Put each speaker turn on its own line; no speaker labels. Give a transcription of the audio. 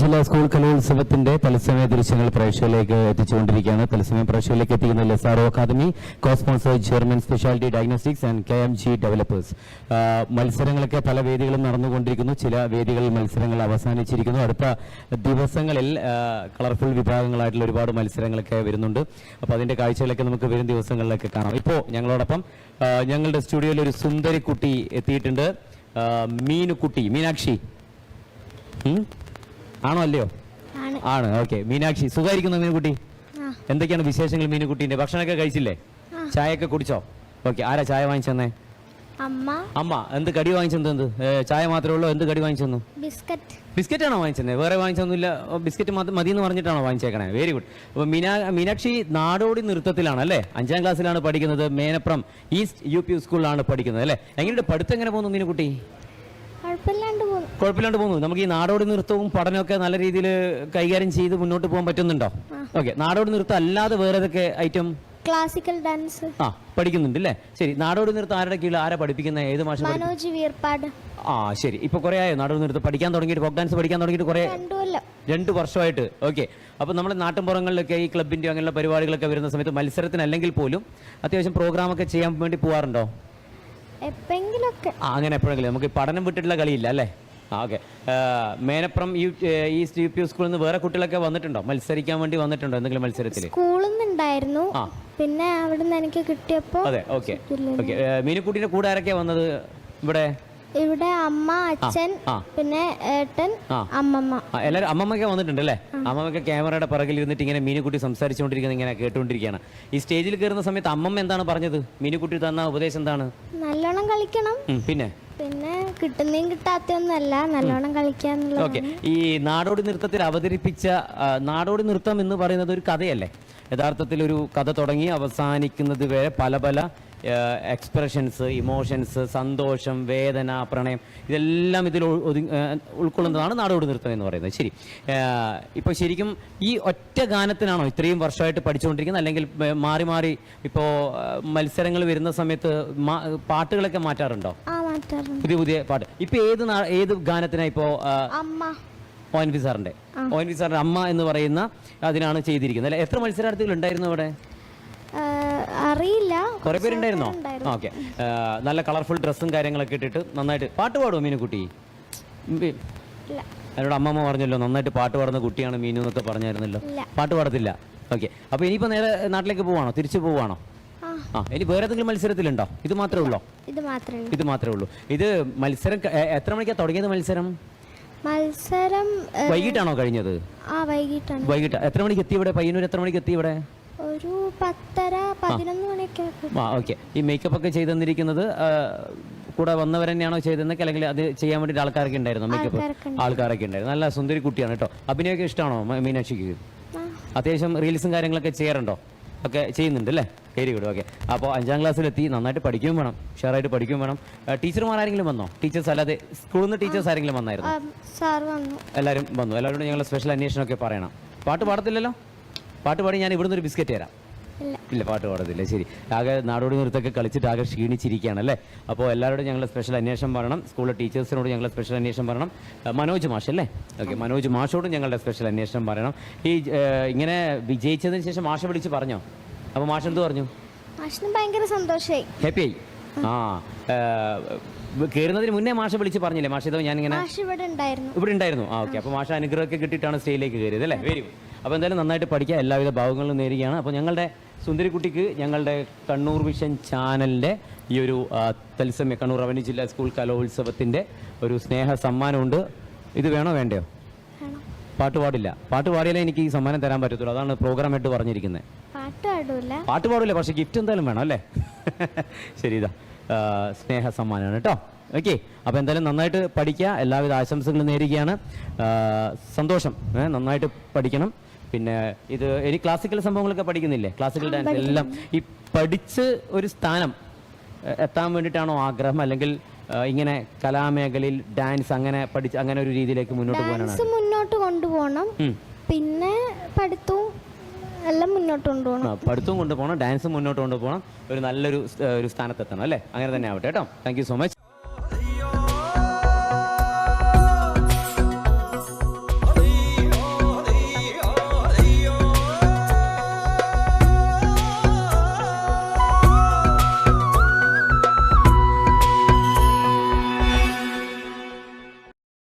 ജില്ലാ സ്കൂൾ കലോത്സവത്തിന്റെ തത്സമയ ദൃശ്യങ്ങൾ പ്രേക്ഷകരിലേക്ക് എത്തിച്ചുകൊണ്ടിരിക്കുകയാണ്. തത്സമയ പ്രേക്ഷകരിലേക്ക് എത്തിക്കുന്ന ലെസാറോ academy co-sponsor chairman speciality diagnostics and K M G developers. മത്സരങ്ങളൊക്കെ പല വേദികളും നടന്നുകൊണ്ടിരിക്കുന്നു. ചില വേദികളിൽ മത്സരങ്ങൾ അവസാനിച്ചിരിക്കുന്നു. അടുത്ത ദിവസങ്ങളിൽ കളർഫുൾ വിഭാഗങ്ങളായിട്ടുള്ള ഒരുപാട് മത്സരങ്ങളൊക്കെ വരുന്നുണ്ട്. അപ്പോൾ അതിന്റെ കാഴ്ചകളൊക്കെ നമുക്ക് വരും ദിവസങ്ങളിലൊക്കെ കാണാം. ഇപ്പോൾ ഞങ്ങളോടൊപ്പം ഞങ്ങളുടെ സ്റ്റുഡിയോയിൽ ഒരു സുന്ദരി കുട്ടി എത്തിയിട്ടുണ്ട് മീനുക്കുട്ടി മീനാക്ഷി? ആണോ അല്ലയോ?
ആണ്.
ഓക്കെ. മീനാക്ഷി സുഖമായിരിക്കുന്നു മീനുകുട്ടി? എന്തൊക്കെയാണ് വിശേഷങ്ങൾ മീനുകുട്ടീന്റെ ഭക്ഷണമൊക്കെ കഴിച്ചില്ലേ?
ചായ
ചായയൊക്കെ കുടിച്ചോ? ഓക്കെ. ആരാ ചായ വാങ്ങിച്ചെന്നേ?
അമ്മ.
അമ്മ എന്ത് കടി വാങ്ങിച്ചെന്ന് എന്ത്? ചായ മാത്രമേ ഉള്ളൂ എന്ത് കടി വാങ്ങിച്ചെന്നു?
ബിസ്ക്കറ്റ്.
ബിസ്ക്കറ്റ് ആണോ വാങ്ങിച്ചത് വേറെ വാങ്ങിച്ചൊന്നുമില്ല. ബിസ്ക്കറ്റ് മാത്രം മതി എന്ന് പറഞ്ഞിട്ടാണോ വാങ്ങിച്ചേക്കണേ? വെരി ഗുഡ് അപ്പോൾ മീനാ മീനാക്ഷി നാടോടി നൃത്തത്തിലാണ് അല്ലേ? അഞ്ചാം ക്ലാസ്സിലാണ് പഠിക്കുന്നത്. മേനപ്പുറം ഈസ്റ്റ് യു പി സ്കൂളിലാണ് പഠിക്കുന്നത് അല്ലേ? എങ്ങനെയുണ്ട് പഠിത്തം എങ്ങനെ പോകുന്നു മീനുകുട്ടി?
കുഴപ്പമില്ലാണ്ട് പോകുന്നു.
നമുക്ക് ഈ നാടോടി നൃത്തവും പഠനമൊക്കെ നല്ല രീതിയിൽ കൈകാര്യം ചെയ്ത് മുന്നോട്ട് പോകാൻ പറ്റുന്നുണ്ടോ? ഓക്കെ നാടോടി നൃത്തം അല്ലാതെ വേറെ ഏതൊക്കെ ഐറ്റം
ക്ലാസിക്കൽ ഡാൻസ്
ആ പഠിക്കുന്നുണ്ട് അല്ലേ ശരി നാടോടി നൃത്തം ആരുടെ കീഴിൽ ആരാ പഠിപ്പിക്കുന്ന? ഏത് മാഷം
മനോജ് വീർപ്പാട്.
ആ ശരി. ഇപ്പൊ കുറെ ആയോ നാടോടി നൃത്തം? പഠിക്കാൻ തുടങ്ങിയിട്ട് ഫോക്ക് ഡാൻസ് പഠിക്കാൻ തുടങ്ങിയിട്ട് കുറെ രണ്ടു വർഷമായിട്ട്. ഓക്കെ. അപ്പൊ നമ്മുടെ നാട്ടിൻപുറങ്ങളിലൊക്കെ ഈ ക്ലബിന്റെ അങ്ങനെയുള്ള പരിപാടികളൊക്കെ വരുന്ന സമയത്ത് മത്സരത്തിന് അല്ലെങ്കിൽ പോലും അത്യാവശ്യം പ്രോഗ്രാം ഒക്കെ ചെയ്യാൻ വേണ്ടി പോവാറുണ്ടോ? ആ അങ്ങനെ എപ്പോഴെങ്കിലും. നമുക്ക് ഈ പഠനം വിട്ടിട്ടുള്ള കളിയില്ല അല്ലേ? ആ ഓക്കെ. മേനപ്പുറം യു ഏഹ്, ഈസ്റ്റ് യു പി സ്കൂളിൽ നിന്ന് വേറെ കുട്ടികളൊക്കെ വന്നിട്ടുണ്ടോ? മത്സരിക്കാൻ വേണ്ടി വന്നിട്ടുണ്ടോ എന്തെങ്കിലും മത്സരത്തിൽ
സ്കൂളിൽ നിന്നുണ്ടായിരുന്നു
ആ.
പിന്നെ അവിടുന്ന് എനിക്ക് കിട്ടിയപ്പോ
അതെ ഓക്കെ. ഓക്കെ. മീനുക്കുട്ടിന്റെ കൂടെ ആരൊക്കെയാ വന്നത് ഇവിടെ?
ഇവിടെ അമ്മ അച്ഛൻ
ആ.
പിന്നെ ഏട്ടൻ
ആ.
അമ്മമ്മ.
ആ എല്ലാവരും അമ്മമ്മയൊക്കെ വന്നിട്ടുണ്ട് അല്ലേ അമ്മമ്മയ്ക്ക് ക്യാമറയുടെ പിറകിൽ ഇരുന്നിട്ട് ഇങ്ങനെ മീനുക്കുട്ടി സംസാരിച്ചുകൊണ്ടിരിക്കുന്നത് ഇങ്ങനെ കേട്ടുകൊണ്ടിരിക്കുകയാണ്. ഈ സ്റ്റേജിൽ കയറുന്ന സമയത്ത് അമ്മമ്മ എന്താണ് പറഞ്ഞത്? മീനുക്കുട്ടി തന്ന ഉപദേശം എന്താണ്?
നല്ലോണം കളിക്കണം.
ഉം, പിന്നെ?
പിന്നെ കിട്ടുന്നതും കിട്ടാത്തൊന്നല്ല നല്ലോണം കളിക്കാന്നുള്ള
ഓക്കെ. ഈ നാടോടി നൃത്തത്തിൽ അവതരിപ്പിച്ച ആ, നാടോടി നൃത്തം എന്ന് പറയുന്നത് ഒരു കഥയല്ലേ? യഥാർത്ഥത്തിൽ ഒരു കഥ തുടങ്ങി അവസാനിക്കുന്നത് വരെ പല പല എക്സ്പ്രഷൻസ് ഇമോഷൻസ് സന്തോഷം വേദന പ്രണയം ഇതെല്ലാം ഇതിൽ ഉൾ- ഉൾക്കൊള്ളുന്നതാണ് നാടോടി നൃത്തം എന്ന് പറയുന്നത്. ശരി. ഇപ്പോൾ ശരിക്കും ഈ ഒറ്റ ഗാനത്തിനാണോ ഇത്രയും വർഷമായിട്ട് പഠിച്ചുകൊണ്ടിരിക്കുന്നത്? അല്ലെങ്കിൽ മാറി മാറി ഇപ്പോൾ മത്സരങ്ങൾ വരുന്ന സമയത്ത് പാട്ടുകളൊക്കെ മാറ്റാറുണ്ടോ? പുതിയ പുതിയ പാട്ട്. ഇപ്പൊ ഏത് ഏത് ഗാനത്തിനാ ഇപ്പോ ഒ എൻ വി സാറിന്റെ? ഒ എൻ വി സാറിന്റെ അമ്മ എന്ന് പറയുന്ന അതിനാണ് ചെയ്തിരിക്കുന്നത്. അല്ലെ? എത്ര മത്സരാർത്ഥികൾ ഉണ്ടായിരുന്നു അവിടെ?
അറിയില്ല.
കുറെ പേരുണ്ടായിരുന്നോ. ഓക്കെ. നല്ല കളർഫുൾ ഡ്രസ്സും കാര്യങ്ങളൊക്കെ ഇട്ടിട്ട് നന്നായിട്ട് പാട്ട് പാടുമോ മീനുകുട്ടി ഉം,
ഇല്ല.
എന്നോട് അമ്മമ്മ പറഞ്ഞല്ലോ നന്നായിട്ട് പാട്ട് പാടുന്ന കുട്ടിയാണ് മീനു എന്നൊക്കെ പറഞ്ഞായിരുന്നല്ലോ.
ഇല്ല.
പാട്ട് പാടത്തില്ല. ഓക്കെ. അപ്പൊ ഇനിയിപ്പോ നേരെ നാട്ടിലേക്ക് പോവാണോ? തിരിച്ചു പോവാണോ?
ആ.
ആ ഇനി വേറെ ഏതെങ്കിലും മത്സരത്തിലുണ്ടോ? ഇത് മാത്രമേ ഉള്ളോ?
ഇത് മാത്രമേ ഉള്ളൂ.
ഇത് മാത്രമേ ഉള്ളൂ. ഇത് മത്സരം ക- എ- എത്ര മണിക്കാ തുടങ്ങിയത് മത്സരം?
മത്സരം ഏ,
വൈകിട്ടാണോ കഴിഞ്ഞത്?
ആ വൈകിട്ടാണ്.
വൈകിട്ട്. എത്ര മണിക്ക് എത്തി ഇവിടെ? പയ്യന്നൂർ എത്ര മണിക്ക് എത്തി ഇവിടെ?
ഒരു പത്തര പതിനൊന്ന് മണിയൊക്കെ.
ആ ഓക്കെ. ഈ മേക്കപ്പ് ഒക്കെ ചെയ്തു തന്നിരിക്കുന്നത് കൂടെ വന്നവർ തന്നെയാണോ ചെയ്തതെന്നൊക്കെ അല്ലെങ്കിൽ അത് ചെയ്യാൻ വേണ്ടി ആൾക്കാരൊക്കെ ഉണ്ടായിരുന്നു മേക്കപ്പ്?
ആൾക്കാരൊക്കെ
ഉണ്ടായിരുന്നു. നല്ല സുന്ദരി കുട്ടിയാണ് കേട്ടോ. അഭിനയൊക്കെ ഇഷ്ടമാണോ മീനാക്ഷിക്ക്? അത്യാവശ്യം റീൽസും കാര്യങ്ങളൊക്കെ ചെയ്യാറുണ്ടോ? ഒക്കെ ചെയ്യുന്നുണ്ട് അല്ലേ? Very good okay. അപ്പോൾ അഞ്ചാം ക്ലാസ്സിലെത്തി. നന്നായിട്ട് പഠിക്കുകയും വേണം. ഷെയറായിട്ട് പഠിക്കുകയും വേണം. ടീച്ചർമാർ ആരെങ്കിലും വന്നോ? ടീച്ചേഴ്സ് അല്ലാതെ സ്കൂളിൽ നിന്ന് ടീച്ചേഴ്സ് ആരെങ്കിലും വന്നായിരുന്നു? എല്ലാവരും വന്നു. എല്ലാവരോടും ഞങ്ങൾ സ്പെഷ്യൽ അന്വേഷണമൊക്കെ പറയണം. പാട്ട് പാടത്തില്ലല്ലോ? പാട്ട് പാടി ഞാൻ ഇവിടുന്ന് ഒരു ബിസ്ക്കറ്റ് തരാം.
ഇല്ല.
പാട്ട് പാടത്തില്ല ശരി. ആകെ നാടോടി നൃത്തമൊക്കെ കളിച്ചിട്ട് ആകെ ക്ഷീണിച്ചിരിക്കുകയാണ് അല്ലേ? അപ്പോൾ എല്ലാവരോടും ഞങ്ങൾ സ്പെഷ്യൽ അന്വേഷണം പറയണം. സ്കൂളിലെ ടീച്ചേഴ്സിനോട് ഞങ്ങൾ സ്പെഷ്യൽ അന്വേഷണം പറയണം. മനോജ് മാഷ് അല്ലേ? ഓക്കെ മനോജ് മാഷോടും ഞങ്ങളുടെ സ്പെഷ്യൽ അന്വേഷണം പറയണം. ഈ ഇങ്ങനെ വിജയിച്ചതിന് ശേഷം മാഷ വിളിച്ച് പറഞ്ഞോ? അപ്പോൾ മാഷ് എന്ത് പറഞ്ഞു?
മാഷിന് ഭയങ്കര സന്തോഷമായി
ഹാപ്പിയായി ആ കയറുന്നതിന് മുന്നേ മാഷ വിളിച്ച് പറഞ്ഞില്ലേ? മാഷ ഇതോ
ഇവിടെ ഉണ്ടായിരുന്നു.
ഇവിടെ ഉണ്ടായിരുന്നു. ആ ഓക്കെ അപ്പോൾ മാഷ അനുഗ്രഹമൊക്കെ കിട്ടിയിട്ടാണ് സ്റ്റേജിലേക്ക് കയറിയത് അല്ലേ? വെരി ഗുഡ് അപ്പോൾ എന്തായാലും നന്നായിട്ട് പഠിക്കുക എല്ലാവിധ ഭാവങ്ങളും നേരുകയാണ്. അപ്പോൾ ഞങ്ങളുടെ സുന്ദരിക്കുട്ടിക്ക് ഞങ്ങളുടെ കണ്ണൂർ വിഷൻ ചാനലിന്റെ ഈ ഒരു തത്സമയ കണ്ണൂർ റവന്യൂ ജില്ലാ സ്കൂൾ കലോത്സവത്തിന്റെ ഒരു സ്നേഹ സമ്മാനമുണ്ട്. ഇത് വേണോ വേണ്ടയോ?
വേണം.
പാട്ട് പാടില്ല. പാട്ട് പാടിയാലേ എനിക്ക് ഈ സമ്മാനം തരാൻ പറ്റത്തുള്ളൂ. അതാണ് പ്രോഗ്രാം പ്രോഗ്രാമായിട്ട് പറഞ്ഞിരിക്കുന്നത്
പാട്ട്
പാടില്ല പക്ഷെ ഗിഫ്റ്റ് എന്തായാലും വേണം അല്ലേ? ശരി ഇതാ. സ്നേഹ സമ്മാനമാണ് കേട്ടോ. ഓക്കെ. അപ്പോൾ എന്തായാലും നന്നായിട്ട് പഠിക്കുക. എല്ലാവിധ ആശംസകളും നേരുകയാണ്. സന്തോഷം. നന്നായിട്ട് പഠിക്കണം. പിന്നെ ഇത് ഇനി ക്ലാസിക്കൽ സംഭവങ്ങളൊക്കെ പഠിക്കുന്നില്ലേ? ക്ലാസിക്കൽ ഡാൻസ് എല്ലാം. ഈ പഠിച്ച് ഒരു സ്ഥാനം എത്താൻ വേണ്ടിയിട്ടാണോ ആഗ്രഹം? അല്ലെങ്കിൽ ഇങ്ങനെ കലാമേഖലയിൽ ഡാൻസ് അങ്ങനെ പഠിച്ച് അങ്ങനെ ഒരു രീതിയിലേക്ക് മുന്നോട്ട് പോകാനാണ്
ഡാൻസ് മുന്നോട്ട് കൊണ്ടുപോകണം. പിന്നെ പഠിത്തവും എല്ലാം മുന്നോട്ട് കൊണ്ടുപോകണം.
ആ, പഠിത്തവും കൊണ്ടുപോകണം ഡാൻസും മുന്നോട്ട് കൊണ്ടുപോകണം ഒരു നല്ലൊരു സ്- ഒരു സ്ഥാനത്തെത്തണം അല്ലേ? അങ്ങനെ തന്നെ ആവട്ടെ കേട്ടോ. Thank you so much